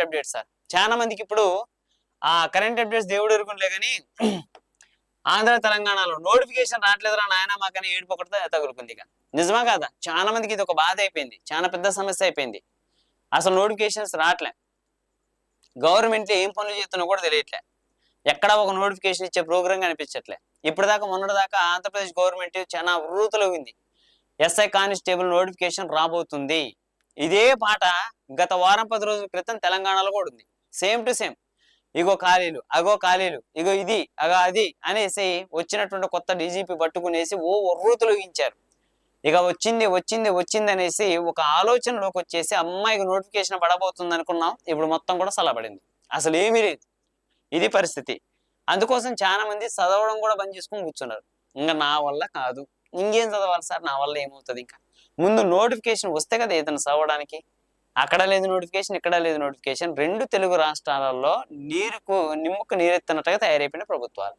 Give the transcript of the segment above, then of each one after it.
Update sir. చాలా మందికి ఇప్పుడు ఆ కరెంట్ అప్డేట్స్ దేవుడు ఎరుగుండే కానీ ఆంధ్ర తెలంగాణలో నోటిఫికేషన్ రావట్లేదురా నాయన మాకని ఏడుపు ఒకటితో తగులుకుంది ఇక. నిజమా కాదా? చాలా మందికి ఇది ఒక బాధ అయిపోయింది. చాలా పెద్ద సమస్య అయిపోయింది. అసలు నోటిఫికేషన్స్ రావట్లే గవర్నమెంట్ ఏం పనులు చేస్తున్నా కూడా తెలియట్లే. ఎక్కడ ఒక నోటిఫికేషన్ ఇచ్చే ప్రోగ్రామ్ కనిపించట్లే. ఇప్పటిదాకా మొన్నటిదాకా ఆంధ్రప్రదేశ్ గవర్నమెంట్ చాలా వృత్తులో ఉంది ఎస్ఐ కానిస్టేబుల్ నోటిఫికేషన్ రాబోతుంది. ఇదే పాట గత వారం పది రోజుల క్రితం తెలంగాణలో కూడా ఉంది. సేమ్ టు సేమ్ ఇగో ఖాళీలు అగో ఖాళీలు ఇగో ఇది అగో అది అనేసి వచ్చినటువంటి కొత్త డీజీపీ పట్టుకునేసి ఓ ఒర్రూతులు ఇచ్చారు ఇక వచ్చింది వచ్చింది వచ్చింది అనేసి ఒక ఆలోచనలోకి వచ్చేసి అమ్మాయికి నోటిఫికేషన్ పడబోతుంది అనుకున్నాం. ఇప్పుడు మొత్తం కూడా సలబడింది. అసలు ఏమీ లేదు. ఇది పరిస్థితి. అందుకోసం చాలా మంది చదవడం కూడా బంద్ చేసుకొని కూర్చున్నారు. ఇంకా నా వల్ల కాదు. ఇంకేం చదవాలి సార్? నా వల్ల ఏమవుతుంది ఇంకా? ముందు నోటిఫికేషన్ వస్తే కదా ఏదైనా చదవడానికి? అక్కడ లేదు నోటిఫికేషన్ ఇక్కడ లేదు నోటిఫికేషన్. రెండు తెలుగు రాష్ట్రాలలో నీరుకు నిమ్మకు నీరెత్తినట్టుగా తయారైపోయిన ప్రభుత్వాలు.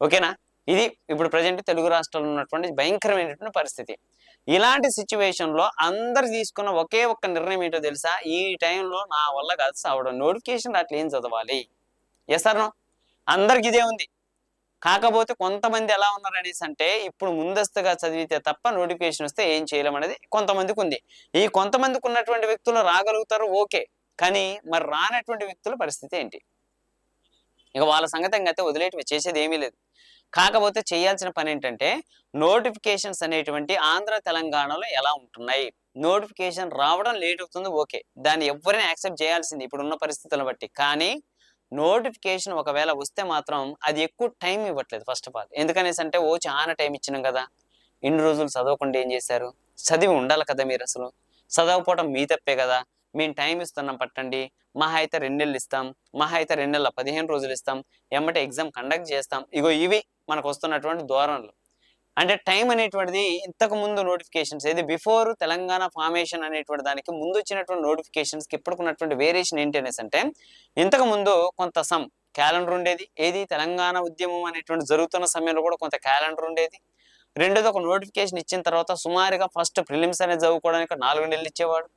ఓకేనా? ఇది ఇప్పుడు ప్రజెంట్ తెలుగు రాష్ట్రాల్లో ఉన్నటువంటి భయంకరమైనటువంటి పరిస్థితి. ఇలాంటి సిచ్యువేషన్లో అందరు తీసుకున్న ఒకే ఒక్క నిర్ణయం ఏంటో తెలుసా? ఈ టైంలో నా వల్ల కాదు సావడం నోటిఫికేషన్ అట్లా ఏం చదవాలి ఎస్ సార్ అందరికి ఇదే ఉంది. కాకపోతే కొంతమంది ఎలా ఉన్నారు అనేసి అంటే ఇప్పుడు ముందస్తుగా చదివితే తప్ప నోటిఫికేషన్ వస్తే ఏం చేయలేం అనేది కొంతమందికి ఉంది. ఈ కొంతమందికి ఉన్నటువంటి వ్యక్తులు రాగలుగుతారు ఓకే. కానీ మరి రానటువంటి వ్యక్తుల పరిస్థితి ఏంటి? ఇక వాళ్ళ సంగతి అయితే వదిలేటి చేసేది ఏమీ లేదు. కాకపోతే చేయాల్సిన పని ఏంటంటే నోటిఫికేషన్స్ అనేటువంటి ఆంధ్ర తెలంగాణలో ఎలా ఉంటున్నాయి? నోటిఫికేషన్ రావడం లేట్ అవుతుంది ఓకే. దాన్ని ఎవరైనా యాక్సెప్ట్ చేయాల్సింది ఇప్పుడున్న పరిస్థితులను బట్టి. కానీ నోటిఫికేషన్ ఒకవేళ వస్తే మాత్రం అది ఎక్కువ టైం ఇవ్వట్లేదు ఫస్ట్ ఆఫ్ ఆల్ ఎందుకనేసి అంటే ఓ చాలా టైం ఇచ్చినాం కదా ఇన్ని రోజులు చదవకుండా ఏం చేశారు? చదివి ఉండాలి కదా మీరు అసలు. చదవకపోవడం మీ తప్పే కదా. మేము టైం ఇస్తున్నాం పట్టండి. మహా అయితే రెండు నెలలు ఇస్తాం. మహా అయితే రెండు నెలల పదిహేను రోజులు ఇస్తాం. ఎమ్మటే ఎగ్జామ్ కండక్ట్ చేస్తాం. ఇగో ఇవి మనకు వస్తున్నటువంటి ధోరణులు. అంటే టైం అనేటువంటిది ఇంతకు ముందు నోటిఫికేషన్స్ ఏది బిఫోర్ తెలంగాణ ఫార్మేషన్ అనేటువంటి దానికి ముందు వచ్చినటువంటి నోటిఫికేషన్స్కి ఇప్పటికున్నటువంటి వేరియేషన్ ఏంటి అనేసి అంటే ఇంతకు ముందు కొంత సమ్ క్యాలెండర్ ఉండేది. ఏది? తెలంగాణ ఉద్యమం అనేటువంటి జరుగుతున్న సమయంలో కూడా కొంత క్యాలెండర్ ఉండేది. రెండోది ఒక నోటిఫికేషన్ ఇచ్చిన తర్వాత సుమారుగా ఫస్ట్ ప్రిలిమ్స్ అనేది చదువుకోవడానికి నాలుగు నెలలు ఇచ్చేవాడు.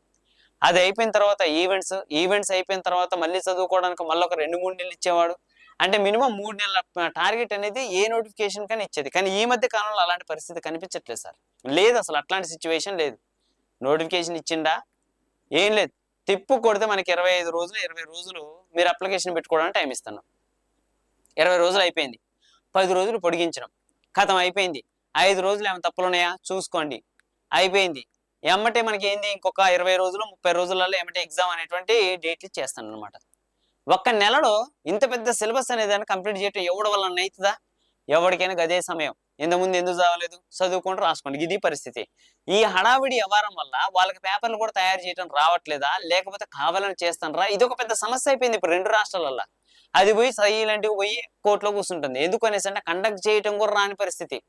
అది అయిపోయిన తర్వాత ఈవెంట్స్ ఈవెంట్స్ అయిపోయిన తర్వాత మళ్ళీ చదువుకోవడానికి మళ్ళీ ఒక రెండు మూడు నెలలు ఇచ్చేవాడు. అంటే మినిమం మూడు నెలల టార్గెట్ అనేది ఏ నోటిఫికేషన్ కానీ ఇచ్చేది. కానీ ఈ మధ్య కాలంలో అలాంటి పరిస్థితి కనిపించట్లేదు సార్. లేదు అసలు అట్లాంటి సిచ్యువేషన్ లేదు. నోటిఫికేషన్ ఇచ్చిండా? ఏం లేదు. తిప్పు కొడితే మనకి ఇరవై ఐదు రోజులు ఇరవై రోజులు మీరు అప్లికేషన్ పెట్టుకోవడానికి టైం ఇస్తున్నాం. ఇరవై రోజులు అయిపోయింది. పది రోజులు పొడిగించడం. కథం అయిపోయింది. ఐదు రోజులు ఏమైనా తప్పులు ఉన్నాయా? చూసుకోండి. అయిపోయింది. ఏమంటే మనకి ఏంది? ఇంకొక ఇరవై రోజులు ముప్పై రోజులలో ఏమంటే ఎగ్జామ్ అనేటువంటి డేట్లు చేస్తాను అనమాట ఒక్క నెలలో ఇంత పెద్ద సిలబస్ అనేది కంప్లీట్ చేయటం ఎవడి వల్ల అవుతుందా ఎవరికైనా గదే సమయం. ఇంతకుముందు ఎందుకు చదవలేదు? చదువుకుంటూ రాసుకోండి. ఇది పరిస్థితి. ఈ హడావిడి వ్యవహారం వల్ల వాళ్ళకి పేపర్లు కూడా తయారు చేయడం రావట్లేదా? లేకపోతే కావాలని చేస్తానరా? ఇది ఒక పెద్ద సమస్య అయిపోయింది ఇప్పుడు రెండు రాష్ట్రాలల్లో. అది పోయి సైలెంట్గా పోయి కోర్టులో కూర్చుంటుంది. ఎందుకు అనేసి అంటే కండక్ట్ చేయటం కూడా రాని పరిస్థితి.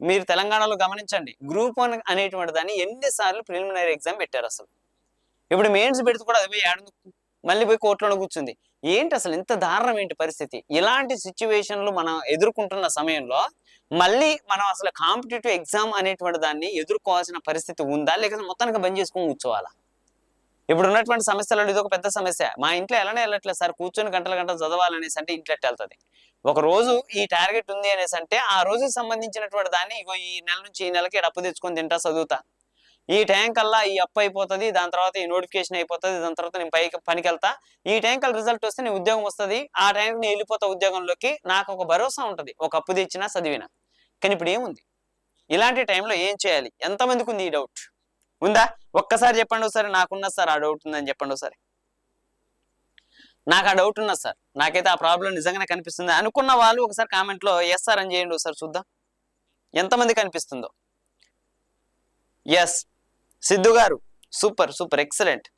మీరు తెలంగాణలో గమనించండి. గ్రూప్ వన్ అనేటువంటి దాన్ని ఎన్నిసార్లు ప్రిలిమినరీ ఎగ్జామ్ పెట్టారు అసలు. ఇప్పుడు మెయిన్స్ పెడితే కూడా అది పోయి ఏడు మళ్ళీ పోయి కోర్టులో కూర్చుంది. ఏంటి అసలు ఇంత దారుణం ఏంటి పరిస్థితి? ఇలాంటి సిచ్యువేషన్లు మనం ఎదుర్కొంటున్న సమయంలో మళ్ళీ మనం అసలు కాంపిటేటివ్ ఎగ్జామ్ అనేటువంటి దాన్ని ఎదుర్కోవాల్సిన పరిస్థితి ఉందా? లేకపోతే మొత్తానికి బంద్ చేసుకొని కూర్చోవాలా? ఇప్పుడు ఉన్నటువంటి సమస్యలలో ఇది ఒక పెద్ద సమస్య. మా ఇంట్లో ఎలానే వెళ్ళట్లేదు సార్ కూర్చొని గంటల గంటలు చదవాలనేసి అంటే ఇంట్లో వెళ్తుంది ఒక రోజు ఈ టార్గెట్ ఉంది అనేసి అంటే ఆ రోజుకి సంబంధించినటువంటి దాన్ని ఇగో ఈ నెల నుంచి ఈ నెలకి అప్పు తెచ్చుకొని తింటా చదువుతా. ఈ టైం కల్లా ఈ అప్పు అయిపోతుంది దాని తర్వాత ఈ నోటిఫికేషన్ అయిపోతుంది దాని తర్వాత నేను పైకి పనికి వెళ్తా ఈ టైం కల్లా రిజల్ట్ వస్తే నీ ఉద్యోగం వస్తుంది ఆ టైంకి నేను వెళ్ళిపోతా ఉద్యోగంలోకి నాకు ఒక భరోసా ఉంటుంది ఒక అప్పు తెచ్చినా చదివినా. కానీ ఇప్పుడు ఏముంది? ఇలాంటి టైంలో ఏం చేయాలి? ఎంతమందికి ఉంది ఈ డౌట్ ఉందా? ఒక్కసారి చెప్పండి ఒకసారి నాకున్నా సార్ ఆ డౌట్ ఉందని చెప్పండి ఒకసారి. నాకు ఆ డౌట్ ఉన్నది సార్ నాకైతే ఆ ప్రాబ్లం నిజంగానే కనిపిస్తుంది. అనుకున్న వాళ్ళు ఒకసారి కామెంట్లో ఎస్ సార్ అని చేయండి ఒకసారి చూద్దాం. ఎంతమంది కనిపిస్తుందో ఎస్ సిద్ధు గారు సూపర్ సూపర్ ఎక్సలెంట్.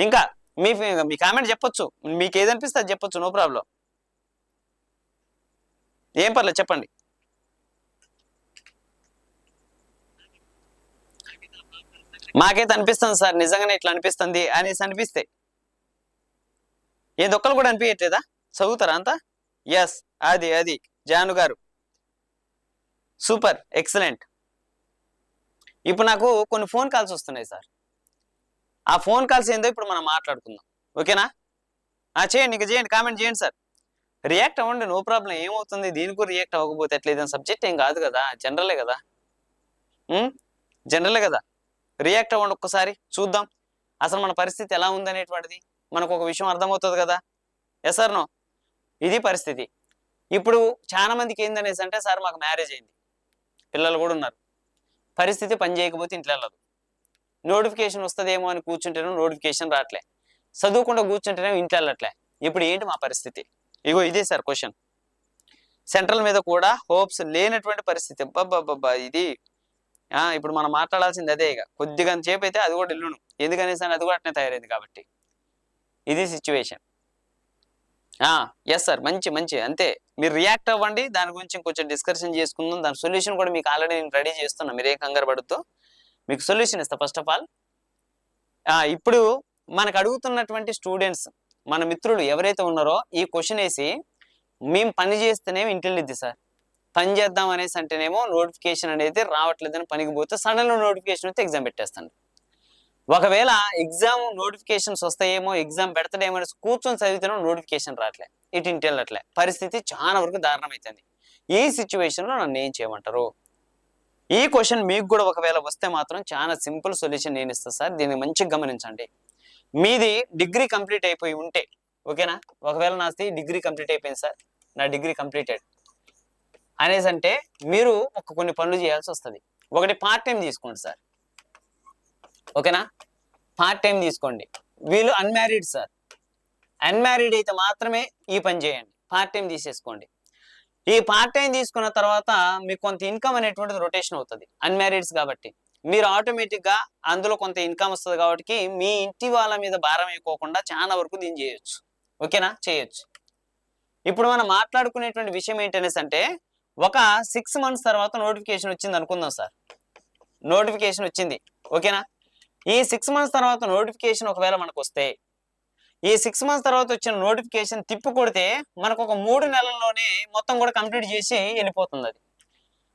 ఇంకా మీ మీ కామెంట్ చెప్పొచ్చు. మీకు ఏదనిపిస్తే అది చెప్పొచ్చు నో ప్రాబ్లం. ఏం పర్లేదు చెప్పండి. మాకైతే అనిపిస్తుంది సార్ నిజంగానే ఇట్లా అనిపిస్తుంది అనేసి అనిపిస్తే. ఏదొక్కరు దొక్కలు కూడా అనిపించట్లేదా చదువుతారా అంతా? ఎస్ అది అది జాను గారు. Super excellent. ఇప్పుడు నాకు కొన్ని ఫోన్ కాల్స్ వస్తున్నాయి సార్. ఆ ఫోన్ కాల్స్ ఏందో ఇప్పుడు మనం మాట్లాడుకుందాం. ఓకేనా? చేయండి ఇంకా చేయండి కామెంట్ చేయండి సార్. రియాక్ట్ అవ్వండి నో ప్రాబ్లం ఏమవుతుంది? దీనికి రియాక్ట్ అవ్వకపోతే ఎట్లేదు సబ్జెక్ట్ ఏం కాదు కదా? జనరలే కదా? జనరలే కదా? రియాక్ట్ అవ్వండి ఒక్కసారి చూద్దాం. అసలు మన పరిస్థితి ఎలా ఉందనేటువంటిది మనకు ఒక విషయం అర్థమవుతుంది కదా? ఎస్ సార్ నో ఇది పరిస్థితి. ఇప్పుడు చాలా మందికి ఏందనేసి అంటే సార్ మాకు మ్యారేజ్ అయింది. పిల్లలు కూడా ఉన్నారు. పరిస్థితి పని చేయకపోతే ఇంట్లో వెళ్ళదు. నోటిఫికేషన్ వస్తుందేమో అని కూర్చుంటేనే నోటిఫికేషన్ రావట్లే. చదువుకుండా కూర్చుంటేనే ఇంట్లో వెళ్ళట్లే. ఇప్పుడు ఏంటి మా పరిస్థితి? ఇగో ఇదే సార్ క్వశ్చన్ సెంట్రల్ మీద కూడా హోప్స్ లేనటువంటి పరిస్థితి. అబ్బబ్బబ్బా ఇది. ఆ ఇప్పుడు మనం మాట్లాడాల్సింది అదే ఇక కొద్దిగా సేపు అయితే అది కూడా ఇల్లును. ఎందుకనేసి అని అది కూడా అట్నే తయారైంది కాబట్టి. ఇది సిచ్యువేషన్ ఎస్ సార్ మంచి మంచి అంతే. మీరు రియాక్ట్ అవ్వండి దాని గురించి కొంచెం డిస్కషన్ చేసుకుందాం. దాని సొల్యూషన్ కూడా మీకు ఆల్రెడీ నేను రెడీ చేస్తున్నా. మీరేం కంగారు పడుతూ. మీకు సొల్యూషన్ ఇస్తా ఫస్ట్ ఆఫ్ ఆల్ ఇప్పుడు మనకు అడుగుతున్నటువంటి స్టూడెంట్స్ మన మిత్రులు ఎవరైతే ఉన్నారో ఈ క్వశ్చన్ వేసి మేము పని చేస్తేనేమో ఇంటెలిద్ది సార్. పని చేద్దాం అనేసి అంటేనేమో నోటిఫికేషన్ అనేది రావట్లేదని పనికి పోతే సడన్ నోటిఫికేషన్ వస్తే ఎగ్జామ్ పెట్టేస్తాను. ఒకవేళ ఎగ్జామ్ నోటిఫికేషన్స్ వస్తాయేమో ఎగ్జామ్ పెడతాడేమో కూర్చొని చదివితేనో నోటిఫికేషన్ రావట్లే. ఇటు ఇంటి వెళ్ళట్లే. పరిస్థితి చాలా వరకు దారుణం అవుతుంది ఈ సిచ్యువేషన్లో నన్ను ఏం చేయమంటారు? ఈ క్వశ్చన్ మీకు కూడా ఒకవేళ వస్తే మాత్రం చాలా సింపుల్ సొల్యూషన్ నేను ఇస్తాను సార్. దీన్ని మంచిగా గమనించండి. మీది డిగ్రీ కంప్లీట్ అయిపోయి ఉంటే ఓకేనా? ఒకవేళ నాది డిగ్రీ కంప్లీట్ అయిపోయింది సార్ నా డిగ్రీ కంప్లీటెడ్ అనేసి అంటే మీరు ఒక కొన్ని పనులు చేయాల్సి వస్తుంది. ఒకటి పార్ట్ టైం తీసుకోండి సార్. ఓకేనా? పార్ట్ టైం తీసుకోండి. వీళ్ళు అన్మ్యారీడ్ సార్ అన్మ్యారీడ్ అయితే మాత్రమే ఈ పని చేయండి. పార్ట్ టైం తీసేసుకోండి. ఈ పార్ట్ టైం తీసుకున్న తర్వాత మీకు కొంత ఇన్కమ్ అనేటువంటిది రొటేషన్ అవుతుంది. అన్మ్యారీడ్స్ కాబట్టి. మీరు ఆటోమేటిక్గా అందులో కొంత ఇన్కమ్ వస్తుంది కాబట్టి మీ ఇంటి వాళ్ళ మీద భారం అయిపోకుండా చాలా వరకు దీన్ని చేయొచ్చు. ఓకేనా? చేయొచ్చు. ఇప్పుడు మనం మాట్లాడుకునేటువంటి విషయం ఏంటనేసి అంటే ఒక సిక్స్ మంత్స్ తర్వాత నోటిఫికేషన్ వచ్చింది అనుకుందాం సార్ నోటిఫికేషన్ వచ్చింది. ఓకేనా? ఈ సిక్స్ మంత్స్ తర్వాత నోటిఫికేషన్ ఒకవేళ మనకు వస్తే ఈ సిక్స్ మంత్స్ తర్వాత వచ్చిన నోటిఫికేషన్ తిప్పి కొడితే మనకు ఒక మూడు నెలల్లోనే మొత్తం కూడా కంప్లీట్ చేసి వెళ్ళిపోతుంది అది.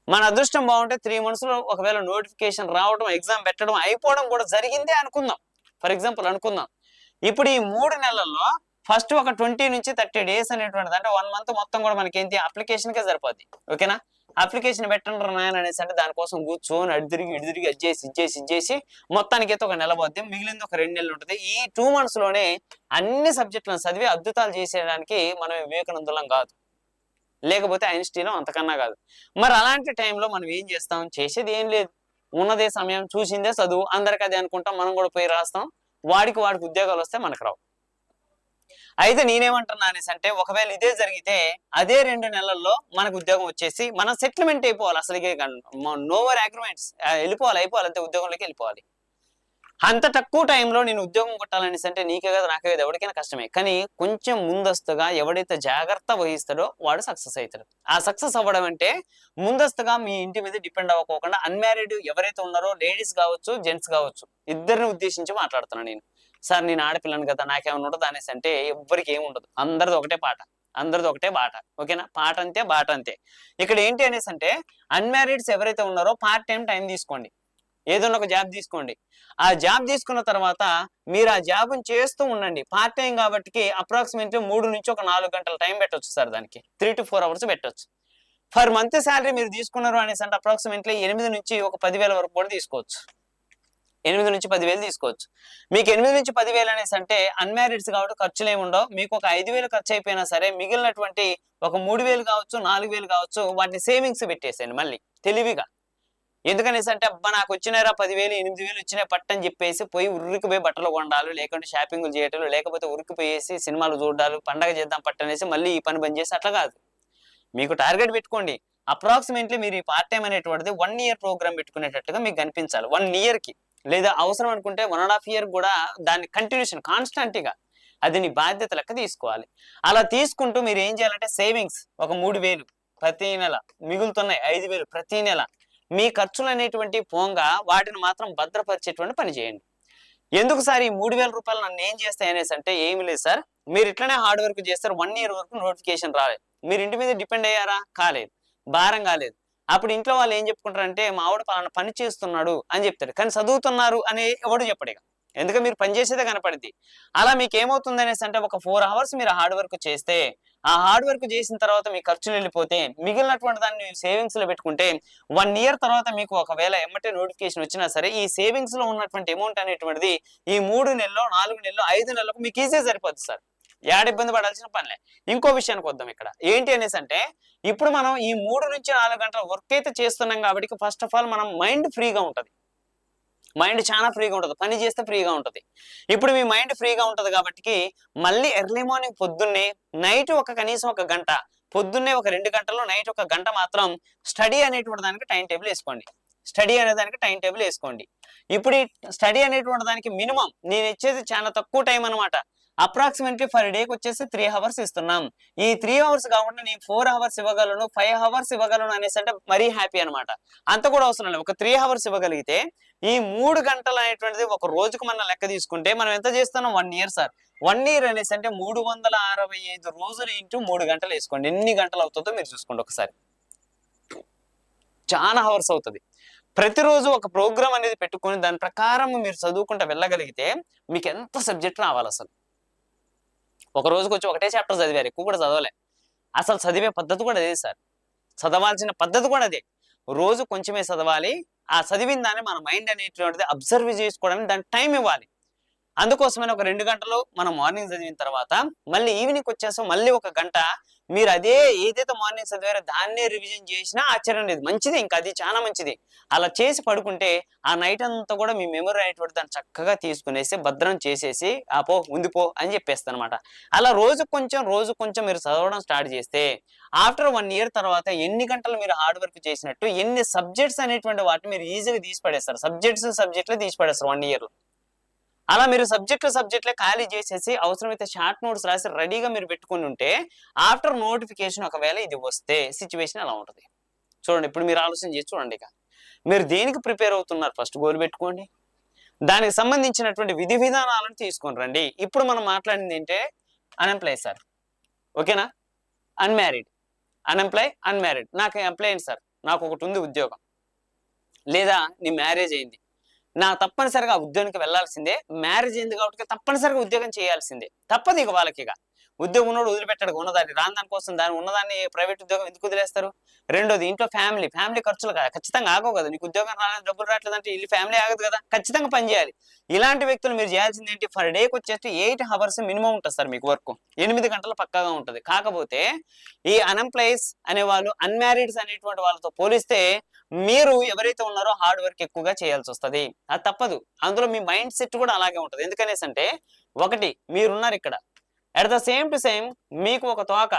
మన అదృష్టం బాగుంటే త్రీ మంత్స్లో ఒకవేళ నోటిఫికేషన్ రావడం ఎగ్జామ్ పెట్టడం అయిపోవడం కూడా జరిగిందే అనుకుందాం. ఫర్ ఎగ్జాంపుల్ అనుకుందాం. ఇప్పుడు ఈ మూడు నెలల్లో ఫస్ట్ ఒక ట్వంటీ నుంచి థర్టీ డేస్ అనేటువంటిది అంటే వన్ మంత్ మొత్తం కూడా మనకి ఏంటి అప్లికేషన్కే సరిపోద్ది. ఓకేనా? అప్లికేషన్ పెట్టండి నాయన అనేసి అంటే దానికోసం కూర్చొని అడి తిరిగి ఇడి తిరిగి అజ్జేసి ఇచ్చేసి ఇచ్చేసి మొత్తానికి అయితే ఒక నెల పోద్ది. మిగిలింది ఒక రెండు నెలలు ఉంటుంది. ఈ టూ మంత్స్లోనే అన్ని సబ్జెక్టులను చదివి అద్భుతాలు చేసేయడానికి మనం వివేకానందులం కాదు. లేకపోతే ఐన్స్టీన్ అంతకన్నా కాదు. మరి అలాంటి టైంలో మనం ఏం చేస్తాం? చేసేది ఏం లేదు. ఉన్నదే సమయం చూసిందే చదువు. అందరికి అదే అనుకుంటాం. మనం కూడా పోయి రాస్తాం. వాడికి వాడికి ఉద్యోగాలు వస్తే మనకు రావు. అయితే నేనేమంటున్నా అనేసి అంటే ఒకవేళ ఇదే జరిగితే అదే రెండు నెలల్లో మనకు ఉద్యోగం వచ్చేసి మనం సెటిల్మెంట్ అయిపోవాలి. అసలుకే నోవర్ అగ్రిమెంట్స్ వెళ్ళిపోవాలి అయిపోవాలి. అంతే ఉద్యోగంలోకి వెళ్ళిపోవాలి. అంత తక్కువ టైంలో నేను ఉద్యోగం కొట్టాలనేసి అంటే నీకే కదా నాకే కదా ఎవరికైనా కష్టమే. కానీ కొంచెం ముందస్తుగా ఎవడైతే జాగ్రత్త వహిస్తాడో వాడు సక్సెస్ అవుతాడు. ఆ సక్సెస్ అవ్వడం అంటే ముందస్తుగా మీ ఇంటి మీద డిపెండ్ అవ్వకోకుండా అన్మ్యారీడ్ ఎవరైతే ఉన్నారో లేడీస్ కావచ్చు జెంట్స్ కావచ్చు ఇద్దరిని ఉద్దేశించి మాట్లాడుతున్నాను నేను. సార్ నేను ఆడపిల్లను కదా నాకేమైనా ఉండదు అనేసి అంటే ఎవ్వరికి ఏమి ఉండదు. అందరిది ఒకటే పాట. అందరిది ఒకటే బాట. ఓకేనా? పాట అంతే బాట అంతే. ఇక్కడ ఏంటి అనేసి అంటే అన్మ్యారీడ్స్ ఎవరైతే ఉన్నారో పార్ట్ టైం టైం తీసుకోండి. ఏదైనా ఒక జాబ్ తీసుకోండి. ఆ జాబ్ తీసుకున్న తర్వాత మీరు ఆ జాబ్ చేస్తూ ఉండండి. పార్ట్ టైం కాబట్టి అప్రాక్సిమేట్లీ మూడు నుంచి ఒక నాలుగు గంటల టైం పెట్టొచ్చు సార్ దానికి. త్రీ టు ఫోర్ అవర్స్ పెట్టొచ్చు. ఫర్ మంత్ శాలరీ మీరు తీసుకున్నారు అనేసి అంటే అప్రాక్సిమేట్లీ ఎనిమిది నుంచి ఒక పదివేల వరకు కూడా తీసుకోవచ్చు. ఎనిమిది నుంచి పదివేలు తీసుకోవచ్చు. మీకు ఎనిమిది నుంచి పదివేలు అనేసి అంటే అన్మ్యారీడ్స్ కాబట్టి ఖర్చులు ఏముండవు ఉండవు. మీకు ఒక ఐదు వేలు ఖర్చు అయిపోయినా సరే మిగిలినటువంటి ఒక మూడు వేలు కావచ్చు నాలుగు వేలు కావచ్చు వాటిని సేవింగ్స్ పెట్టేసేయండి మళ్ళీ తెలివిగా. ఎందుకనేసి అంటే అబ్బా నాకు వచ్చినారా పదివేలు ఎనిమిది వేలు వచ్చినాయి పట్టని చెప్పేసి పోయి ఉరికిపోయి బట్టలు కొండాలు లేకుంటే షాపింగ్లు చేయటాలు లేకపోతే ఉరికిపోయేసి సినిమాలు చూడాలి పండగ చేద్దాం పట్టనేసి మళ్ళీ ఈ పని పనిచేసి అట్లా కాదు. మీకు టార్గెట్ పెట్టుకోండి. అప్రాక్సిమేట్లీ మీరు ఈ పార్ట్ టైం అనేటువంటిది వన్ ఇయర్ ప్రోగ్రామ్ పెట్టుకునేటట్టుగా మీకు కనిపించాలి. వన్ ఇయర్కి. లేదా అవసరం అనుకుంటే వన్ అండ్ హాఫ్ ఇయర్ కూడా దాన్ని కంటిన్యూషన్ కాన్స్టెంట్గా అది నీ బాధ్యత లెక్క తీసుకోవాలి. అలా తీసుకుంటూ మీరు ఏం చేయాలంటే సేవింగ్స్ ఒక మూడు వేలు ప్రతి నెల మిగులుతున్నాయి ఐదు వేలు ప్రతి నెల. మీ ఖర్చులు అనేటువంటి పోంగా వాటిని మాత్రం భద్రపరిచేటువంటి పని చేయండి. ఎందుకు సార్ ఈ మూడు వేల రూపాయలు నన్ను ఏం చేస్తాయి అనేసి అంటే ఏమి లేదు సార్. మీరు ఇట్లనే హార్డ్ వర్క్ చేస్తారు వన్ ఇయర్ వరకు నోటిఫికేషన్ రాలేదు. మీరు ఇంటి మీద డిపెండ్ అయ్యారా? కాలేదు. భారం కాలేదు. అప్పుడు ఇంట్లో వాళ్ళు ఏం చెప్పుకుంటారంటే మా ఆవిడ పలానా పని చేస్తున్నాడు అని చెప్తారు. కానీ చదువుతున్నారు అని ఎవడు చెప్పడు ఇక. ఎందుకంటే మీరు పనిచేసేదే కనపడింది అలా మీకు ఏమవుతుంది అనేసి అంటే ఒక ఫోర్ అవర్స్ మీరు హార్డ్ వర్క్ చేస్తే ఆ హార్డ్ వర్క్ చేసిన తర్వాత మీ ఖర్చులు వెళ్ళిపోతే మిగిలినటువంటి దాన్ని సేవింగ్స్లో పెట్టుకుంటే వన్ ఇయర్ తర్వాత మీకు ఒకవేళ ఎమ్మటే నోటిఫికేషన్ వచ్చినా సరే ఈ సేవింగ్స్లో ఉన్నటువంటి అమౌంట్ అనేటువంటిది ఈ మూడు నెలలో నాలుగు నెలలో ఐదు నెలలకు మీకు ఈజీ సరిపోతుంది సార్. ఏడ ఇబ్బంది పడాల్సిన పనిలే. ఇంకో విషయానికి వద్దాం ఇక్కడ. ఏంటి అనేసి అంటే ఇప్పుడు మనం ఈ మూడు నుంచి నాలుగు గంటల వర్క్ అయితే చేస్తున్నాం కాబట్టి ఫస్ట్ ఆఫ్ ఆల్ మనం మైండ్ ఫ్రీగా ఉంటుంది. మైండ్ చాలా ఫ్రీగా ఉంటుంది. పని చేస్తే ఫ్రీగా ఉంటుంది. ఇప్పుడు మీ మైండ్ ఫ్రీగా ఉంటుంది కాబట్టి మళ్ళీ ఎర్లీ మార్నింగ్ పొద్దున్నే నైట్ ఒక కనీసం ఒక గంట పొద్దున్నే ఒక రెండు గంటలు నైట్ ఒక గంట మాత్రం స్టడీ అనేటువంటి దానికి టైం టేబుల్ వేసుకోండి. స్టడీ అనే దానికి టైం టేబుల్ వేసుకోండి. ఇప్పుడు ఈ స్టడీ అనేటువంటి దానికి మినిమం నేను ఇచ్చేది చాలా తక్కువ టైం అనమాట అప్రాక్సిమేట్లీ ఫర్ డేకి వచ్చేసి త్రీ అవర్స్ ఇస్తున్నాం. ఈ త్రీ అవర్స్ కాకుండా నేను ఫోర్ అవర్స్ ఇవ్వగలను ఫైవ్ అవర్స్ ఇవ్వగలను అనేసి అంటే మరీ హ్యాపీ అనమాట అంత కూడా అవసరం లేదు. ఒక త్రీ అవర్స్ ఇవ్వగలిగితే ఈ మూడు గంటలు అనేటువంటిది ఒక రోజుకు మనం లెక్క తీసుకుంటే మనం ఎంత చేస్తున్నాం? One year sir one year అనేసి అంటే మూడు వందల అరవై ఐదు రోజులు ఇంటూ మూడు గంటలు వేసుకోండి. ఎన్ని గంటలు అవుతుందో మీరు చూసుకోండి ఒకసారి. చాలా అవర్స్ అవుతుంది. ప్రతిరోజు ఒక ప్రోగ్రామ్ అనేది పెట్టుకొని దాని ప్రకారం మీరు చదువుకుంటూ వెళ్ళగలిగితే మీకు ఎంత సబ్జెక్ట్ రావాలి అసలు? ఒక రోజుకి వచ్చి ఒకటే చాప్టర్ చదివారు ఎక్కువ కూడా చదవలే. అసలు చదివే పద్ధతి కూడా అదే సార్. చదవాల్సిన పద్ధతి కూడా అదే. రోజు కొంచెమే చదవాలి ఆ చదివిన దాన్ని మన మైండ్ అనేటువంటిది అబ్జర్వ్ చేసుకోవడానికి దానికి టైం ఇవ్వాలి. అందుకోసమని ఒక రెండు గంటలు మనం మార్నింగ్ చదివిన తర్వాత మళ్ళీ ఈవినింగ్ వచ్చేసాం మళ్ళీ ఒక గంట మీరు అదే ఏదైతే మార్నింగ్ చదివారో దాన్నే రివిజన్ చేసినా ఆశ్చర్యం లేదు. మంచిది ఇంకా అది చాలా మంచిది. అలా చేసి పడుకుంటే ఆ నైట్ అంతా కూడా మీ మెమరీ అనేటువంటి దాన్ని చక్కగా తీసుకునేసి భద్రం చేసేసి ఆ పో ఉంది పో అని చెప్పేస్తాను అనమాట అలా రోజు కొంచెం రోజు కొంచెం మీరు చదవడం స్టార్ట్ చేస్తే ఆఫ్టర్ వన్ ఇయర్ తర్వాత ఎన్ని గంటలు మీరు హార్డ్ వర్క్ చేసినట్టు ఎన్ని సబ్జెక్ట్స్ అనేటువంటి వాటిని మీరు ఈజీగా తీసి పడేస్తారు సబ్జెక్ట్స్ సబ్జెక్టులు తీసి పడేస్తారు వన్ ఇయర్ అలా మీరు సబ్జెక్టు సబ్జెక్టులే ఖాళీ చేసేసి అవసరమైతే షార్ట్ నోట్స్ రాసి రెడీగా మీరు పెట్టుకుని ఉంటే ఆఫ్టర్ నోటిఫికేషన్ ఒకవేళ ఇది వస్తే సిచ్యువేషన్ ఎలా ఉంటుంది. చూడండి ఇప్పుడు మీరు ఆలోచన చేసి చూడండి ఇక. మీరు దేనికి ప్రిపేర్ అవుతున్నారు? ఫస్ట్ గోల్ పెట్టుకోండి. దానికి సంబంధించినటువంటి విధి విధానాలను తీసుకొని రండి. ఇప్పుడు మనం మాట్లాడింది ఏంటంటే అన్ఎంప్లాయ్ సార్ ఓకేనా అన్మ్యారీడ్ అన్ఎంప్లాయ్ అన్మ్యారీడ్ నాకు ఎంప్లాయ్ సార్ నాకు ఒకటి ఉంది ఉద్యోగం. లేదా నీ మ్యారేజ్ అయింది. నా తప్పనిసరిగా ఉద్యోగానికి వెళ్ళాల్సిందే. మ్యారేజ్ అయింది కాబట్టి తప్పనిసరిగా ఉద్యోగం చేయాల్సిందే. తప్పదు ఇక వాళ్ళకి ఇక. ఉద్యోగం ఉన్నోడు వదిలిపెట్టాడు ఉన్నదాన్ని. రాని దానికోసం దాని ఉన్నదాన్ని ప్రైవేట్ ఉద్యోగం ఎందుకు వదిలేస్తారు? రెండోది ఇంట్లో ఫ్యామిలీ. ఫ్యామిలీ ఖర్చులు కదా ఖచ్చితంగా ఆగవు కదా. నీకు ఉద్యోగం రాలేదు డబ్బులు రావట్లేదు అంటే ఇల్లు ఫ్యామిలీ ఆగదు కదా. ఖచ్చితంగా పని చేయాలి. ఇలాంటి వ్యక్తులు మీరు చేయాల్సింది ఏంటి? ఫర్ డేకి వచ్చేసి ఎయిట్ అవర్స్ మినిమం ఉంటుంది సార్ మీకు వర్క్. ఎనిమిది గంటలు పక్కాగా ఉంటుంది. కాకపోతే ఈ అన్ఎంప్లాయీస్ అనే వాళ్ళు అన్మ్యారీడ్స్ అనేటువంటి వాళ్ళతో పోలిస్తే మీరు ఎవరైతే ఉన్నారో హార్డ్ వర్క్ ఎక్కువగా చేయాల్సి వస్తుంది. అది తప్పదు. అందులో మీ మైండ్ సెట్ కూడా అలాగే ఉంటుంది. ఎందుకనేసి అంటే ఒకటి మీరున్నారు ఇక్కడ. At the same to same మీకు ఒక తోక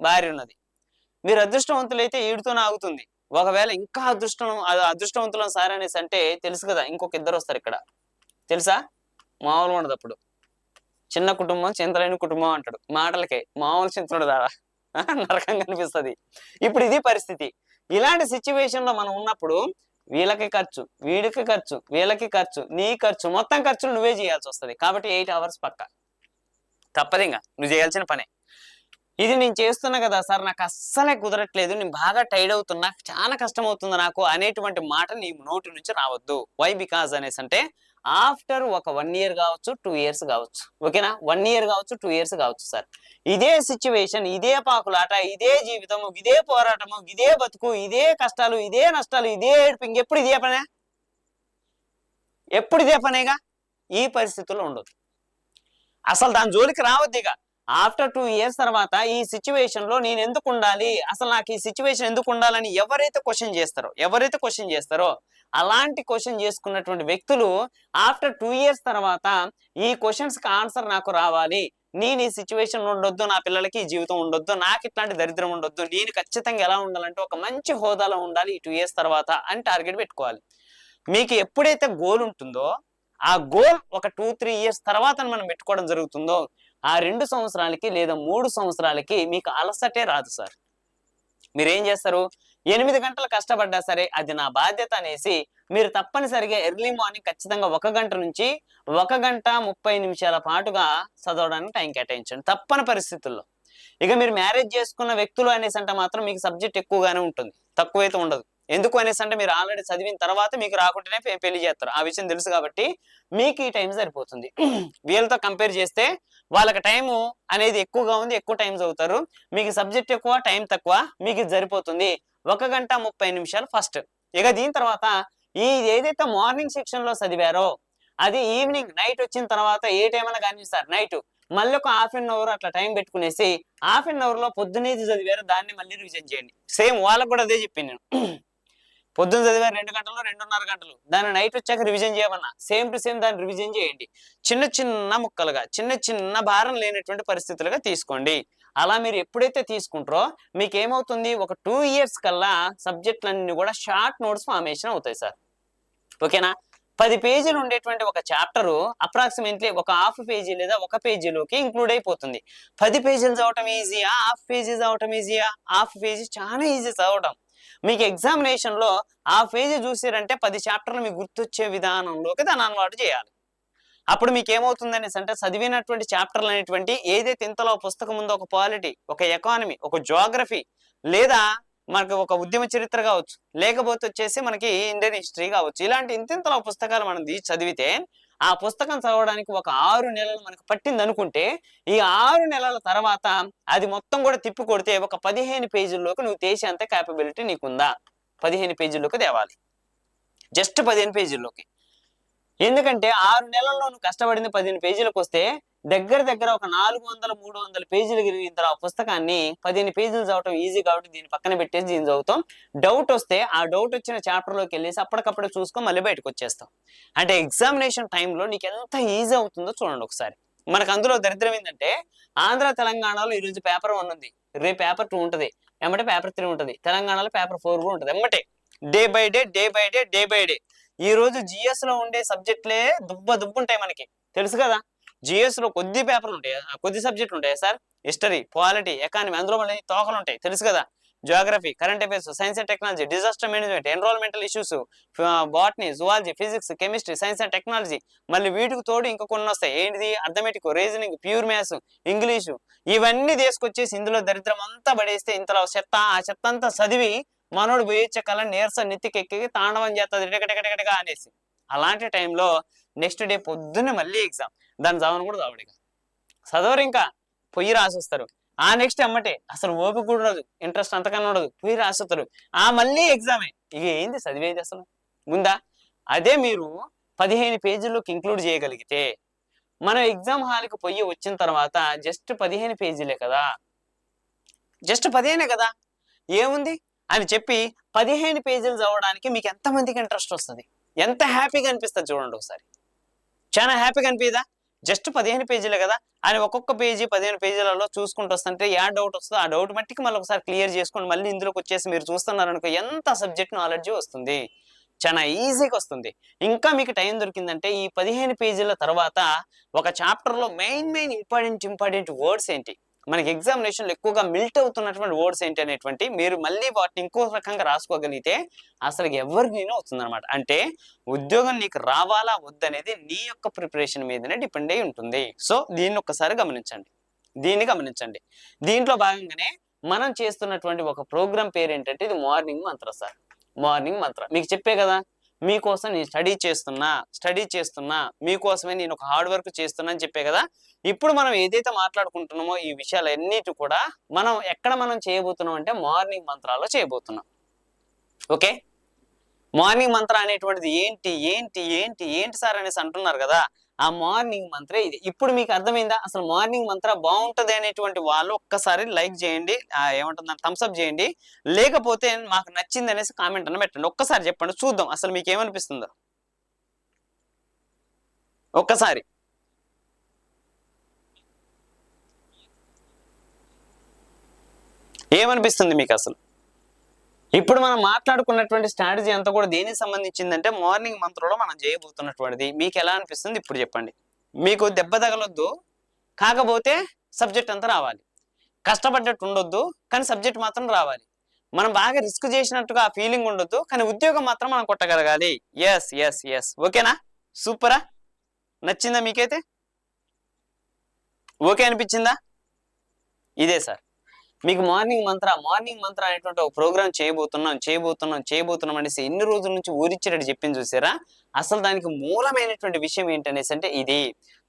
భార్య ఉన్నది మీరు అదృష్టవంతులైతే ఈడుతోనే ఆగుతుంది. ఒకవేళ ఇంకా అదృష్టం అదృష్టవంతులం సార్ అనేసి అంటే తెలుసు కదా ఇంకొక ఇద్దరు వస్తారు ఇక్కడ. తెలుసా? మామూలుగా ఉండదు అప్పుడు. చిన్న కుటుంబం చింతలేని కుటుంబం అంటాడు. మాటలకే మామూలు చింతనుడు దారా. నరకం కనిపిస్తుంది. ఇప్పుడు ఇది పరిస్థితి. ఇలాంటి సిచ్యువేషన్లో మనం ఉన్నప్పుడు వీళ్ళకి ఖర్చు వీడికి ఖర్చు వీళ్ళకి ఖర్చు నీ ఖర్చు మొత్తం ఖర్చులు నువ్వే చేయాల్సి వస్తుంది. కాబట్టి ఎయిట్ అవర్స్ పక్క. తప్పదు ఇంకా నువ్వు చేయాల్సిన పనే. ఇది నేను చేస్తున్నా కదా సార్ నాకు అస్సలే కుదరట్లేదు. నేను బాగా టైడ్ అవుతున్నా. చాలా కష్టం అవుతుంది నాకు అనేటువంటి మాట నీ నోటి నుంచి రావద్దు. వై బికాజ్ అనేసి అంటే ఆఫ్టర్ ఒక వన్ ఇయర్ కావచ్చు టూ ఇయర్స్ కావచ్చు. ఓకేనా వన్ ఇయర్ కావచ్చు టూ ఇయర్స్ కావచ్చు సార్. ఇదే సిచ్యువేషన్ ఇదే పాకులాట ఇదే జీవితము ఇదే పోరాటము ఇదే బతుకు ఇదే కష్టాలు ఇదే నష్టాలు ఇదే ఏడుపు. ఇంకెప్పుడు ఇదే పనే? ఎప్పుడు ఇదే పనేగా? ఈ పరిస్థితుల్లో ఉండదు అసలు దాని జోలికి రావద్దు ఇక. ఆఫ్టర్ టూ ఇయర్స్ తర్వాత ఈ సిచ్యువేషన్లో నేను ఎందుకు ఉండాలి? అసలు నాకు ఈ సిచ్యువేషన్ ఎందుకు ఉండాలని ఎవరైతే క్వశ్చన్ చేస్తారో ఎవరైతే క్వశ్చన్ చేస్తారో అలాంటి క్వశ్చన్ చేసుకున్నటువంటి వ్యక్తులు ఆఫ్టర్ టూ ఇయర్స్ తర్వాత ఈ క్వశ్చన్స్కి ఆన్సర్ నాకు రావాలి. నేను ఈ సిచ్యువేషన్ ఉండొద్దు నా పిల్లలకి ఈ జీవితం ఉండొద్దు నాకు ఇట్లాంటి దరిద్రం ఉండొద్దు నేను ఖచ్చితంగా ఎలా ఉండాలంటే ఒక మంచి హోదాలో ఉండాలి ఈ టూ ఇయర్స్ తర్వాత అని టార్గెట్ పెట్టుకోవాలి. మీకు ఎప్పుడైతే గోల్ ఉంటుందో ఆ గోల్ ఒక టూ త్రీ ఇయర్స్ తర్వాత మనం పెట్టుకోవడం జరుగుతుందో ఆ రెండు సంవత్సరాలకి లేదా మూడు సంవత్సరాలకి మీకు అలసటే రాదు సార్. మీరేం చేస్తారు? ఎనిమిది గంటలు కష్టపడ్డా సరే అది నా బాధ్యత అనేసి మీరు తప్పనిసరిగా ఎర్లీ మార్నింగ్ ఖచ్చితంగా ఒక గంట నుంచి ఒక గంట ముప్పై నిమిషాల పాటుగా చదవడానికి టైం కేటాయించండి. తప్పని పరిస్థితుల్లో. ఇక మీరు మ్యారేజ్ చేసుకున్న వ్యక్తులు అనేసి అంటే మాత్రం మీకు సబ్జెక్ట్ ఎక్కువగానే ఉంటుంది. తక్కువైతే ఉండదు. ఎందుకు అనేసి అంటే మీరు ఆల్రెడీ చదివిన తర్వాత మీకు రాకుంటేనే పెళ్ళి చేస్తారు. ఆ విషయం తెలుసు కాబట్టి మీకు ఈ టైం సరిపోతుంది. వీళ్ళతో కంపేర్ చేస్తే వాళ్ళకి టైం అనేది ఎక్కువగా ఉంది ఎక్కువ టైం చదువుతారు. మీకు సబ్జెక్ట్ ఎక్కువ టైం తక్కువ మీకు సరిపోతుంది. ఒక గంట ముప్పై నిమిషాలు ఫస్ట్. ఇక దీని తర్వాత ఈ ఏదైతే మార్నింగ్ సెక్షన్లో చదివారో అది ఈవినింగ్ నైట్ వచ్చిన తర్వాత ఏ టైం అయినా కానీ సార్ నైట్. మళ్ళీ ఒక హాఫ్ అన్ అవర్ అట్లా టైం పెట్టుకునేసి హాఫ్ అన్ అవర్లో పొద్దునేది చదివారు దాన్ని మళ్ళీ రివిజన్ చేయండి. సేమ్ వాళ్ళకు కూడా అదే చెప్పింది నేను. పొద్దున చదివారు రెండు గంటలు రెండున్నర గంటలు. దాన్ని నైట్ వచ్చాక రివిజన్ చేయమన్నా. సేమ్ టు సేమ్ దాన్ని రివిజన్ చేయండి. చిన్న చిన్న ముక్కలుగా చిన్న చిన్న భారం లేనటువంటి పరిస్థితులుగా తీసుకోండి. అలా మీరు ఎప్పుడైతే తీసుకుంటారో మీకు ఏమవుతుంది ఒక టూ ఇయర్స్ కల్లా సబ్జెక్టులన్నీ కూడా షార్ట్ నోట్స్ ఫార్మేషన్ అవుతాయి సార్. ఓకేనా పది పేజీలు ఉండేటువంటి ఒక చాప్టర్ అప్రాక్సిమేట్లీ ఒక హాఫ్ పేజీ లేదా ఒక పేజీలోకి ఇంక్లూడ్ అయిపోతుంది. పది పేజీలు చదవటం ఈజీయా హాఫ్ పేజీ చదవటం ఈజీయా హాఫ్ పేజీ చాలా ఈజీ చదవటం. మీకు ఎగ్జామినేషన్లో ఆ పేజీ చూసారంటే పది చాప్టర్లు మీకు గుర్తొచ్చే విధానంలోకి దాన్ని అలవాటు చేయాలి. అప్పుడు మీకు ఏమవుతుందని అంటే చదివినటువంటి చాప్టర్లు అనేటువంటి ఏదైతే ఇంతలో పుస్తకం ఉందో ఒక పాలిటీ ఒక ఎకానమీ ఒక జోగ్రఫీ లేదా మనకి ఒక ఉద్యమ చరిత్ర కావచ్చు లేకపోతే వచ్చేసి మనకి ఇండియన్ హిస్టరీ కావచ్చు ఇలాంటి ఇంతింతలో పుస్తకాలు మనం చదివితే ఆ పుస్తకం చదవడానికి ఒక ఆరు నెలలు మనకు పట్టింది అనుకుంటే ఈ ఆరు నెలల తర్వాత అది మొత్తం కూడా తిప్పి కొడితే ఒక పదిహేను పేజీల్లోకి నువ్వు తీసేంత క్యాపబిలిటీ నీకుందా? పదిహేను పేజీల్లోకి తేవాలి. జస్ట్ పదిహేను పేజీల్లోకి. ఎందుకంటే ఆరు నెలల్లో నువ్వు కష్టపడింది పదిహేను పేజీలకు వస్తే దగ్గర దగ్గర ఒక నాలుగు వందల మూడు వందల పేజీలు గిరిగిన ఆ పుస్తకాన్ని పదిహేను పేజీలు చదవటం ఈజీ కాబట్టి దీన్ని పక్కన పెట్టేసి దీన్ని చదువుతాం. డౌట్ వస్తే ఆ డౌట్ వచ్చిన చాప్టర్లోకి వెళ్ళేసి అప్పటికప్పుడు చూసుకొని మళ్ళీ బయటకు వచ్చేస్తాం. అంటే ఎగ్జామినేషన్ టైంలో నీకు ఎంత ఈజీ అవుతుందో చూడండి ఒకసారి. మనకు అందులో దరిద్రం ఏంటంటే ఆంధ్ర తెలంగాణలో ఈరోజు పేపర్ వన్ ఉంది. రేపు పేపర్ టూ ఉంటుంది. ఎమ్మటే పేపర్ త్రీ ఉంటుంది. తెలంగాణలో పేపర్ ఫోర్ కూడా ఉంటుంది. ఎమ్మటే. Day by day day by day day by day ఈ రోజు జిఎస్లో ఉండే సబ్జెక్ట్లే దుబ్బ దుబ్బు ఉంటాయి మనకి. తెలుసు కదా? జిఎస్లో కొద్ది పేపర్లు ఉంటాయి? ఆ కొద్ది సబ్జెక్టులు ఉంటాయి సార్? హిస్టరీ పాలిటీ ఎకానమీ అందులో మళ్ళీ తోకలు ఉంటాయి. తెలుసు కదా? Geography current affairs science and technology disaster management environmental issues botany zoology physics chemistry science and technology మళ్ళీ వీటికి తోడు ఇంకా కొన్ని వస్తాయి. ఏంటిది? Arithmetic reasoning pure maths English ఇవన్నీ తీసుకొచ్చేసి ఇందులో దరిద్రం అంతా పడేస్తే ఇంతలో చెత్త ఆ చెత్త అంతా చదివి మనోడు పోయొచ్చే కళ నీరస నెత్తికెక్కి తాండవం చేస్తుంది అనేసి. అలాంటి టైంలో నెక్స్ట్ డే పొద్దున్నే మళ్ళీ ఎగ్జామ్ దాని చదవను కూడా చదవడు ఇక. చదవరు ఇంకా. పొయ్యి రాసిస్తారు. ఆ నెక్స్ట్ అమ్మటే అసలు ఓపిక కూడా ఉండదు ఇంట్రెస్ట్ అంతకన్నా ఉండదు. పొయ్యి రాసొస్తారు. ఆ మళ్ళీ ఎగ్జామే ఇక ఏంది చదివేది అసలు? ముందా? అదే మీరు పదిహేను పేజీల్లోకి ఇంక్లూడ్ చేయగలిగితే మనం ఎగ్జామ్ హాల్కి పొయ్యి వచ్చిన తర్వాత జస్ట్ పదిహేను పేజీలే కదా? జస్ట్ పదిహేనే కదా? ఏముంది? అని చెప్పి పదిహేను పేజీలు చదవడానికి మీకు ఎంతమందికి ఇంట్రెస్ట్ వస్తుంది? ఎంత హ్యాపీగా అనిపిస్తుంది చూడండి ఒకసారి. చాలా హ్యాపీగా అనిపిదా జస్ట్ పదిహేను పేజీలే కదా? అని ఒక్కొక్క పేజీ పదిహేను పేజీలలో చూసుకుంటూ వస్తుంటే ఏ డౌట్ వస్తుందో ఆ డౌట్ మట్టికి మళ్ళీ ఒకసారి క్లియర్ చేసుకొని మళ్ళీ ఇందులోకి వచ్చేసి మీరు చూస్తున్నారనుకో ఎంత సబ్జెక్ట్ నాలెడ్జ్ వస్తుంది? చాలా ఈజీగా వస్తుంది. ఇంకా మీకు టైం దొరికిందంటే ఈ పదిహేను పేజీల తర్వాత ఒక చాప్టర్లో main main important important words ఏంటి? మనకి ఎగ్జామినేషన్లో ఎక్కువగా మిల్ట్ అవుతున్నటువంటి వర్డ్స్ ఏంటి అనేటువంటి మీరు మళ్ళీ వాటిని ఇంకో రకంగా రాసుకోగలిగితే అసలు ఎవరికైనా నేను అనమాట అంటే ఉద్యోగం నీకు రావాలా వద్దనేది నీ యొక్క ప్రిపరేషన్ మీదనే డిపెండ్ అయి ఉంటుంది. సో దీన్ని ఒక్కసారి గమనించండి. దీన్ని గమనించండి. దీంట్లో భాగంగానే మనం చేస్తున్నటువంటి ఒక ప్రోగ్రామ్ పేరు ఏంటంటే ఇది మార్నింగ్ మంత్ర సార్. మార్నింగ్ మంత్ర మీకు చెప్పే కదా మీకోసం నేను స్టడీ చేస్తున్నా స్టడీ చేస్తున్నా మీకోసమే నేను ఒక హార్డ్ వర్క్ చేస్తున్నా అని చెప్పే కదా? ఇప్పుడు మనం ఏదైతే మాట్లాడుకుంటున్నామో ఈ విషయాలన్నిటి కూడా మనం ఎక్కడ మనం చేయబోతున్నాం అంటే మార్నింగ్ మంత్రాల్లో చేయబోతున్నాం. ఓకే? మార్నింగ్ మంత్ర అనేటువంటిది ఏంటి ఏంటి ఏంటి ఏంటి సార్ అనేసి అంటున్నారు కదా? ఆ మార్నింగ్ మంత్ర ఇది. ఇప్పుడు మీకు అర్థమైందా? అసలు మార్నింగ్ మంత్ర బాగుంటది అనేటువంటి వాళ్ళు ఒక్కసారి లైక్ చేయండి. ఆ, థమ్స్ థమ్స్అప్ చేయండి. లేకపోతే మాకు నచ్చింది అనేసి కామెంట్ అని పెట్టండి. ఒక్కసారి చెప్పండి. చూద్దాం. అసలు మీకు ఏమనిపిస్తుందో? ఒక్కసారి. ఏమనిపిస్తుంది మీకు అసలు? ఇప్పుడు మనం మాట్లాడుకున్నటువంటి స్ట్రాటజీ అంతా కూడా దేనికి సంబంధించిందంటే మార్నింగ్ మంత్రంలో మనం చేయబోతున్నటువంటిది. మీకు ఎలా అనిపిస్తుంది ఇప్పుడు చెప్పండి. మీకు దెబ్బ తగలొద్దు కాకపోతే సబ్జెక్ట్ అంతా రావాలి. కష్టపడ్డట్టు ఉండొద్దు కానీ సబ్జెక్ట్ మాత్రం రావాలి. మనం బాగా రిస్క్ చేసినట్టుగా ఆ ఫీలింగ్ ఉండొద్దు కానీ ఉద్యోగం మాత్రం మనం కొట్టగలగాలి. ఎస్ ఎస్ ఎస్ ఓకేనా సూపరా నచ్చిందా మీకైతే? ఓకే అనిపించిందా? ఇదే సార్. మీకు మార్నింగ్ మంత్ర మార్నింగ్ మంత్ర అనేటువంటి ఒక ప్రోగ్రామ్ చేయబోతున్నాం చేయబోతున్నాం చేయబోతున్నాం అనేసి ఎన్ని రోజుల నుంచి ఊరిచ్చినట్టు చెప్పింది చూసారా? అసలు దానికి మూలమైనటువంటి విషయం ఏంటనేసి అంటే ఇది.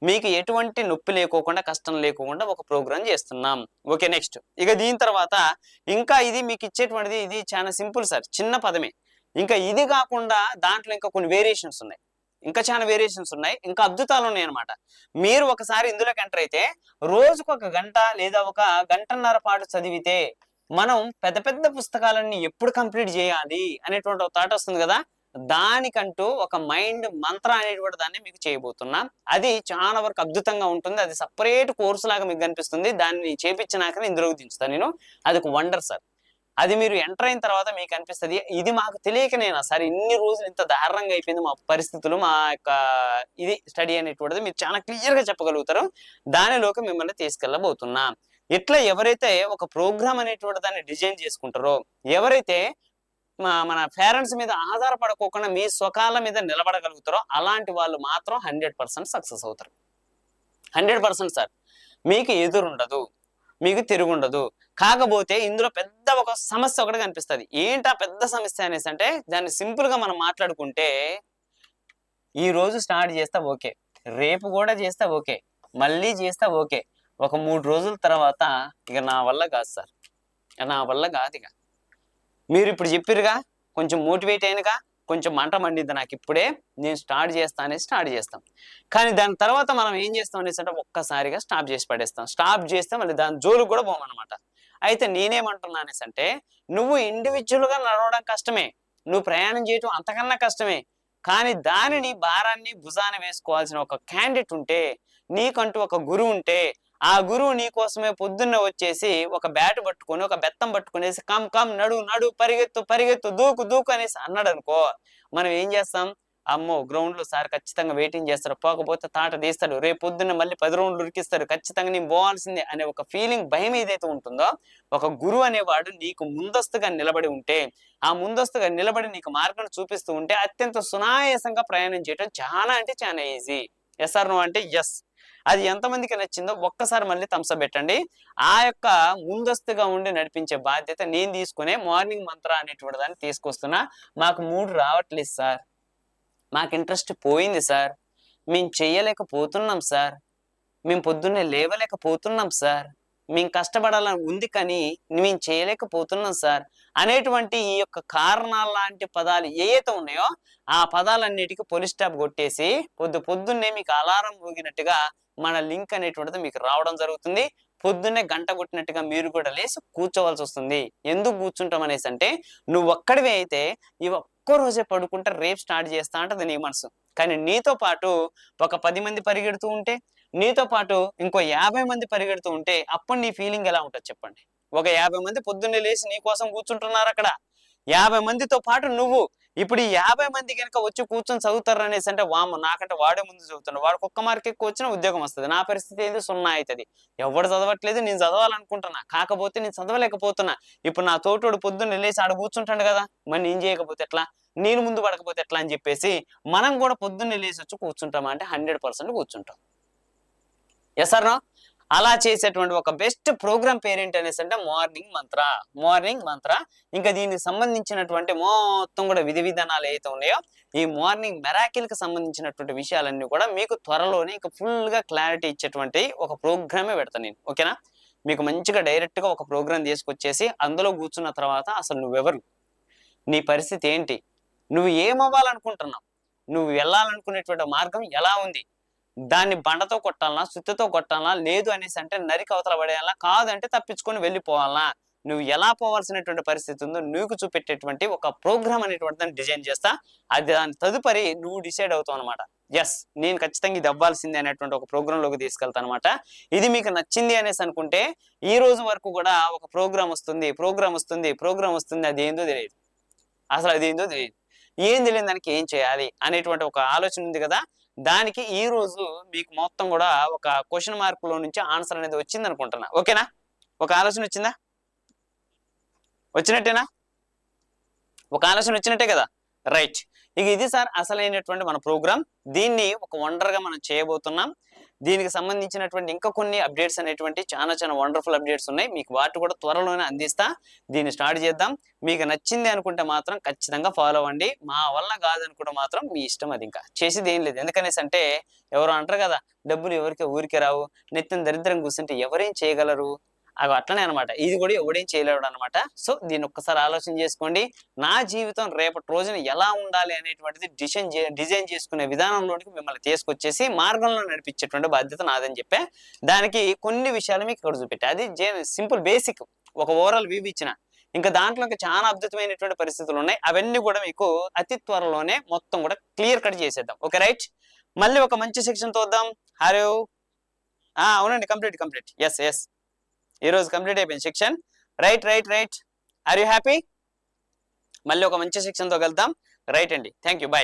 మీకు ఎటువంటి నొప్పి లేకోకుండా కష్టం లేకోకుండా ఒక ప్రోగ్రామ్ చేస్తున్నాం. Okay next. ఇక దీని తర్వాత ఇంకా ఇది మీకు ఇచ్చేటువంటిది ఇది చాలా సింపుల్ సార్ చిన్న పదమే. ఇంకా ఇది కాకుండా దాంట్లో ఇంకా కొన్ని వేరియేషన్స్ ఉన్నాయి. ఇంకా చాలా వేరియేషన్స్ ఉన్నాయి. ఇంకా అద్భుతాలు ఉన్నాయి అనమాట మీరు ఒకసారి ఇందులోకి ఎంటర్ అయితే రోజుకు ఒక గంట లేదా ఒక గంటన్నర పాటు చదివితే మనం పెద్ద పెద్ద పుస్తకాలన్నీ ఎప్పుడు కంప్లీట్ చేయాలి అనేటువంటి ఒక థాట్ వస్తుంది కదా? దానికంటూ ఒక మైండ్ మంత్ర అనేటువంటి దాన్ని మీకు చేయబోతున్నా. అది చాలా వరకు అద్భుతంగా ఉంటుంది. అది సపరేట్ కోర్సు లాగా మీకు కనిపిస్తుంది. దాన్ని చేపించినాక ఇందులోకి దించుతాను నేను. అది ఒక వండర్ సార్ అది మీరు ఎంటర్ అయిన తర్వాత మీకు అనిపిస్తుంది. ఇది మాకు తెలియక నేను సార్ ఇన్ని రోజులు ఇంత దారుణంగా అయిపోయింది మా పరిస్థితులు మా యొక్క ఇది స్టడీ అనేటువంటిది మీరు చాలా క్లియర్గా చెప్పగలుగుతారు. దానిలోకి మిమ్మల్ని తీసుకెళ్ళబోతున్నా. ఇట్లా ఎవరైతే ఒక ప్రోగ్రామ్ అనేటువంటి దాన్ని డిజైన్ చేసుకుంటారో ఎవరైతే మా- మన పేరెంట్స్ మీద ఆధారపడకోకుండా మీ స్వకాల మీద నిలబడగలుగుతారో అలాంటి వాళ్ళు మాత్రం హండ్రెడ్ పర్సెంట్ సక్సెస్ అవుతారు. Hundred percent sir. మీకు ఎదురుండదు. మీకు తిరుగుండదు. కాకపోతే ఇందులో పెద్ద ఒక సమస్య ఒకటి కనిపిస్తుంది. ఏంటా పెద్ద సమస్య అనేసి అంటే దాన్ని సింపుల్గా మనం మాట్లాడుకుంటే ఈ రోజు స్టార్ట్ చేస్తా ఓకే. రేపు కూడా చేస్తా ఓకే. మళ్ళీ చేస్తా ఓకే. ఒక మూడు రోజుల తర్వాత ఇక నా వల్ల కాదు సార్. ఇక నా వల్ల కాదు ఇక. మీరు ఇప్పుడు చెప్పిరుగా కొంచెం మోటివేట్ అయినగా కొంచెం మంట మండిద్ది నాకు ఇప్పుడే నేను స్టార్ట్ చేస్తా అనేది స్టార్ట్ చేస్తాం. కానీ దాని తర్వాత మనం ఏం చేస్తాం అనేసి అంటే ఒక్కసారిగా స్టాప్ చేసి పడేస్తాం. స్టాప్ చేస్తే మళ్ళీ దాని జోలు కూడా పోమన్నమాట అయితే నేనేమంటున్నా అనేసి అంటే నువ్వు ఇండివిజువల్గా నడవడం కష్టమే. నువ్వు ప్రయాణం చేయటం అంతకన్నా కష్టమే. కానీ దానిని భారాన్ని భుజాన వేసుకోవాల్సిన ఒక క్యాండిడేట్ ఉంటే నీకంటూ ఒక గురువు ఉంటే ఆ గురువు నీ కోసమే పొద్దున్న వచ్చేసి ఒక బ్యాట్ పట్టుకొని ఒక బెత్తం పట్టుకునేసి కమ్ కమ్ నడు నడు పరిగెత్తు పరిగెత్తు దూకు దూకు అనేసి అన్నాడు అనుకో మనం ఏం చేస్తాం? అమ్మో గ్రౌండ్లో సార్ ఖచ్చితంగా వెయిటింగ్ చేస్తాడు పోకపోతే తాట తీస్తాడు. రేపు పొద్దున్న మళ్ళీ పది రౌండ్లు ఉరికిస్తాడు. ఖచ్చితంగా నేను పోవాల్సిందే అనే ఒక ఫీలింగ్ భయం ఏదైతే ఉంటుందో ఒక గురువు అనేవాడు నీకు ముందస్తుగా నిలబడి ఉంటే ఆ ముందస్తుగా నిలబడి నీకు మార్గం చూపిస్తూ ఉంటే అత్యంత సునాయాసంగా ప్రయాణం చేయడం చాలా అంటే చాలా ఈజీ ఎస్ ఆర్ నో అంటే ఎస్ అది ఎంతమందికి నచ్చిందో ఒక్కసారి మళ్ళీ థమ్స్ పెట్టండి. ఆ యొక్క ముందస్తుగా ఉండి నడిపించే బాధ్యత నేను తీసుకునే మార్నింగ్ మంత్ర అనేటువంటి దాన్ని తీసుకొస్తున్నా. మాకు మూడు రావట్లేదు సార్. మాకు ఇంట్రెస్ట్ పోయింది సార్. మేము చేయలేకపోతున్నాం సార్. మేము పొద్దున్నే లేవలేకపోతున్నాం సార్. మేము కష్టపడాలని ఉంది కానీ మేము చేయలేకపోతున్నాం సార్. అనేటువంటి ఈ యొక్క కారణాల లాంటి పదాలు ఏవైతే ఉన్నాయో ఆ పదాలన్నిటికీ పోలీస్ స్టాప్ కొట్టేసి పొద్దు పొద్దున్నే మీకు అలారం మోగినట్టుగా మన లింక్ అనేటువంటిది మీకు రావడం జరుగుతుంది. పొద్దున్నే గంట కొట్టినట్టుగా మీరు కూడా లేచి కూర్చోవలసి వస్తుంది. ఎందుకు కూర్చుంటాం అనేసి అంటే నువ్వు ఒక్కడివే అయితే ఈ ఒక్క రోజే పడుకుంటే రేపు స్టార్ట్ చేస్తా అంటది నీ మనసు. కానీ నీతో పాటు ఒక పది మంది పరిగెడుతూ ఉంటే నీతో పాటు ఇంకో యాభై మంది పరిగెడుతూ ఉంటే అప్పుడు నీ ఫీలింగ్ ఎలా ఉంటుంది చెప్పండి. ఒక యాభై మంది పొద్దున్నే లేచి నీ కోసం కూర్చుంటున్నారు అక్కడ. యాభై మందితో పాటు నువ్వు ఇప్పుడు ఈ యాభై మంది కనుక వచ్చి కూర్చొని చదువుతారు అనేసి అంటే వామ నాకంటే వాడే ముందు చదువుతున్నాడు. వాడు ఒక్క మార్క్ ఎక్కువ వచ్చినా ఉద్యోగం వస్తుంది. నా పరిస్థితి ఏంది? సున్నా అవుతుంది ఎవడు చదవట్లేదు నేను చదవాలనుకుంటున్నా. కాకపోతే నేను చదవలేకపోతున్నా. ఇప్పుడు నా తోటోడు పొద్దున్న లేచి ఆడ కూర్చుంటాడు కదా మరి నేను చేయకపోతే ఎట్లా? నేను ముందు పడకపోతే ఎట్లా అని చెప్పేసి మనం కూడా పొద్దున్న లేచి వచ్చి కూర్చుంటామా అంటే హండ్రెడ్ పర్సెంట్ కూర్చుంటాం. ఎస్ నో అలా చేసేటువంటి ఒక బెస్ట్ ప్రోగ్రామ్ పేరేంటి అనేసి అంటే మార్నింగ్ మంత్ర మార్నింగ్ మంత్ర ఇంకా దీనికి సంబంధించినటువంటి మొత్తం కూడా విధి విధానాలు ఏవైతే ఉన్నాయో ఈ మార్నింగ్ మెరాకిల్కి సంబంధించినటువంటి విషయాలన్నీ కూడా మీకు త్వరలోనే ఇంకా ఫుల్గా క్లారిటీ ఇచ్చేటువంటి ఒక ప్రోగ్రామే పెడతాను నేను. ఓకేనా మీకు మంచిగా డైరెక్ట్గా ఒక ప్రోగ్రామ్ తీసుకొచ్చేసి అందులో కూర్చున్న తర్వాత అసలు నువ్వెవరు? నీ పరిస్థితి ఏంటి? నువ్వు ఏమవ్వాలనుకుంటున్నావు? నువ్వు వెళ్ళాలనుకునేటువంటి మార్గం ఎలా ఉంది? దాన్ని బండతో కొట్టాలనా సుత్తితో కొట్టాలనా లేదు అనేసి అంటే నరికి అవతల పడేయాలా కాదంటే తప్పించుకొని వెళ్ళిపోవాలా? నువ్వు ఎలా పోవాల్సినటువంటి పరిస్థితి ఉందో నీకు చూపెట్టేటువంటి ఒక ప్రోగ్రామ్ అనేటువంటి దాన్ని డిజైన్ చేస్తా. అది దాని తదుపరి నువ్వు డిసైడ్ అవుతావు అనమాట ఎస్ నేను ఖచ్చితంగా ఇది అవ్వాల్సిందే అనేటువంటి ఒక ప్రోగ్రామ్లోకి తీసుకెళ్తాను అనమాట ఇది మీకు నచ్చింది అనేసి అనుకుంటే ఈ రోజు వరకు కూడా ఒక ప్రోగ్రామ్ వస్తుంది ప్రోగ్రామ్ వస్తుంది ప్రోగ్రామ్ వస్తుంది అది ఏందో తెలియదు. అసలు అది ఏందో తెలియదు. ఏం తెలియని దానికి ఏం చేయాలి అనేటువంటి ఒక ఆలోచన ఉంది కదా దానికి ఈ రోజు మీకు మొత్తం కూడా ఒక క్వశ్చన్ మార్కులో నుంచి ఆన్సర్ అనేది వచ్చింది అనుకుంటున్నా. ఓకేనా? ఒక ఆలోచన వచ్చిందా? వచ్చినట్టేనా? ఒక ఆలోచన వచ్చినట్టే కదా? రైట్. ఇక ఇది సార్ అసలైనటువంటి మన ప్రోగ్రామ్ దీన్ని ఒక వండర్గా మనం చేయబోతున్నాం. దీనికి సంబంధించినటువంటి ఇంకా కొన్ని అప్డేట్స్ అనేటువంటి చాలా చాలా వండర్ఫుల్ అప్డేట్స్ ఉన్నాయి. మీకు వాటి కూడా త్వరలోనే అందిస్తా. దీన్ని స్టార్ట్ చేద్దాం. మీకు నచ్చింది అనుకుంటే మాత్రం ఖచ్చితంగా ఫాలో అవ్వండి. మా వల్ల కాదనుకుంటే మాత్రం మీ ఇష్టం అది ఇంకా. చేసేది ఏం లేదు. ఎందుకనేసి అంటే ఎవరు అంటారు కదా డబ్బులు ఎవరికి ఊరికే రావు. నిత్యం దరిద్రం కూర్చుంటే ఎవరేం చేయగలరు? అవి అట్లనే అనమాట. ఇది కూడా ఎవడేం చేయలేడు అనమాట సో దీన్ని ఒక్కసారి ఆలోచన చేసుకోండి. నా జీవితం రేపటి రోజున ఎలా ఉండాలి అనేటువంటిది డిజైన్ డిజైన్ చేసుకునే విధానంలోనికి మిమ్మల్ని తీసుకొచ్చేసి మార్గంలో నడిపించేటువంటి బాధ్యత నాదని చెప్పే దానికి కొన్ని విషయాలు మీకు ఇక్కడ చూపెట్టా. అది సింపుల్ బేసిక్ ఒక ఓవరాల్ వ్యూ ఇచ్చిన. ఇంకా దాంట్లో ఇంకా చాలా అద్భుతమైనటువంటి పరిస్థితులు ఉన్నాయి. అవన్నీ కూడా మీకు అతి త్వరలోనే మొత్తం కూడా క్లియర్ కట్ చేసేద్దాం. Okay right? మళ్ళీ ఒక మంచి సెక్షన్ చూద్దాం. హలో అవునండి కంప్లీట్ కంప్లీట్. ఎస్ ఎస్ ఈ రోజు కంప్లీట్ అయిపోయింది. Section? Right right right. Are you happy మళ్ళీ ఒక మంచి సెక్షన్తో కలుద్దాం. రైట్ అండి. Thank you bye